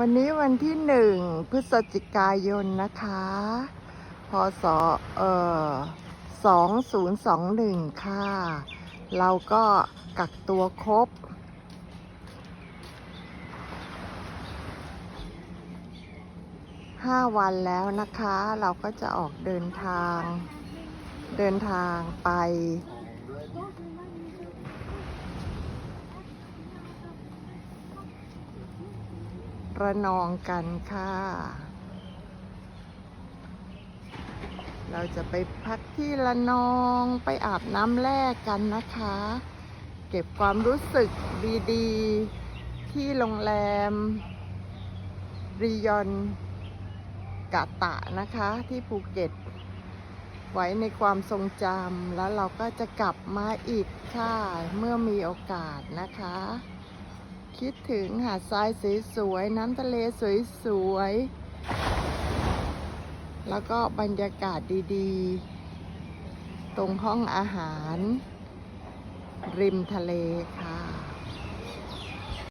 วันนี้วันที่หนึ่งพฤศจิกายนนะคะ พศเอ่อสองศูนย์สองหนึ่งค่ะ เราก็กักตัวครบ ห้าวันแล้วนะคะ เราก็จะออกเดินทาง เดินทางไป ระนองกันค่ะ เราจะไปพักที่ระนองไปอาบน้ำแร่กันนะคะ เก็บความรู้สึกดีๆ ที่โรงแรมรียอนกะตะนะคะที่ภูเก็ต ไว้ในความทรงจำแล้วเราก็จะกลับมาอีกค่ะ เมื่อมีโอกาสนะคะ คิดถึงหาดทรายสวยๆ น้ำทะเลสวยๆ แล้วก็บรรยากาศดีๆ ตรงห้องอาหาร ริมทะเลค่ะ